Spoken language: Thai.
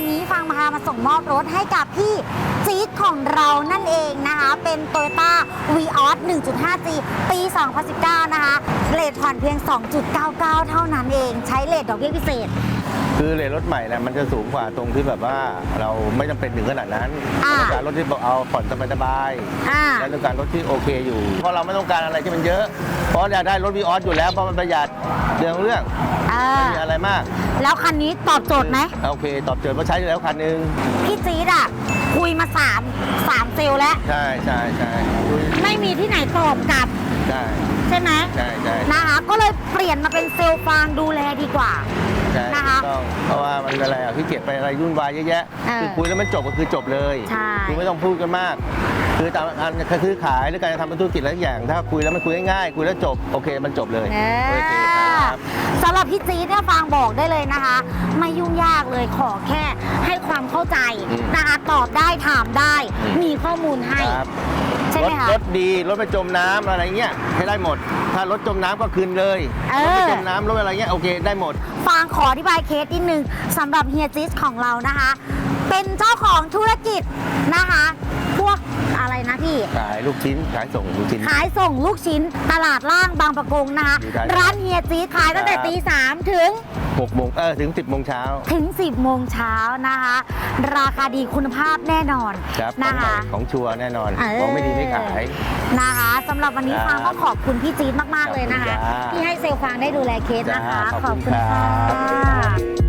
วันนี้ฟังมามาส่งมอบรถให้กับพี่จี๊ดของเรานั่นเองนะคะ เป็น Toyota v ีออส 1.5G ปี 2019 นะคะเลทผ่อนเพียง 2.99 เท่านั้นเอง ใช้เลทดอกเบี้ยพิเศษ คือเลนรถใหม่เนี่ยมันจะสูงกว่าตรงที่แบบว่าเราไม่จำเป็นถึงขนาดนั้นอ่าเราต้องการรถที่เอาผ่อนสบายอ่าๆและต้องการรถที่โอเคอยู่ เพราะเราไม่ต้องการอะไรที่มันเยอะ เพราะอยากได้รถวีออสอยู่แล้วเพราะมันประหยัดเรื่องเรื่องเอไม่อมีอะไรมากแล้วคันนี้ตอบโจทย์ไหม โอเค ตอบโจทย์เพราะใช้อยู่แล้วคันหนึงพี่จี๊ดอะ คุยมา3 3เซลลแล้ว ใช่ใช่ใช่ไม่มีที่ไหนตอบกลับ ใช่ใช่ไหมใช่ใช่นะคะก็เลยเปลี่ยนมาเป็นเซลล์ฟางดูแลดีกว่า ใช่นะคะถูกต้องเพราะว่ามันอะไรอะพี่เกียจไปอะไรยุ่นวายเยอะแยะเออคือคุยแล้วมันจบก็คือจบเลยใช่ คือไม่ต้องพูดกันมาก คือตามอันคือขายหรือการจะทำเป็นธุรกิจอะไรทุกอย่าง ถ้าคุยแล้วมันคุยง่ายๆคุยแล้วจบโอเคมันจบเลยเอโอเคอครับสำหรับพี่จี๊ดเนี่ยฟางบอกได้เลยนะคะ ไม่ยุ่งยากเลยขอแค่ให้ความเข้าใจอืมนะคะตอบได้ถามได้อืมมีข้อมูลให้ครับใช่รไหมถคะรถดีรถไปจมน้ำอะไรเงี้ยให้ได้หมด ถ้ารถจมน้ำก็คืนเลยเอรถอไปจมน้ำรถอะไรเงี้ยโอเคได้หมด ฟางขออธิบายเคสนิดนึงสำหรับเฮียจิสของเรานะคะ เป็นเจ้าของธุรกิจนะ ลูกชิ้นขายส่งลูกชิ้น ขายส่งลูกชิ้นตลาดล่างบางประกงนะคะ อยู่ได้ร้านเฮียจี๊ดขายตั้งแต่ครับตีสามถึง หกโมงเออถึง 10โมงเช้า ถึง 10 โมงเช้านะคะ ราคาดีคุณภาพแน่นอนครับนะของใหม่คะ ของชัวร์แน่นอน เออ ของไม่ดีไม่ขาย นะคะสำหรับวันนี้ครัฟาบงก็ขอบคุณพี่จี๊ดมาก ๆ เลยนะคะ ขอบคุณจ้าที่ให้เซลล์ฟางได้ดูแลเคสนะคะ จ้าขอบคุณค่ะครับ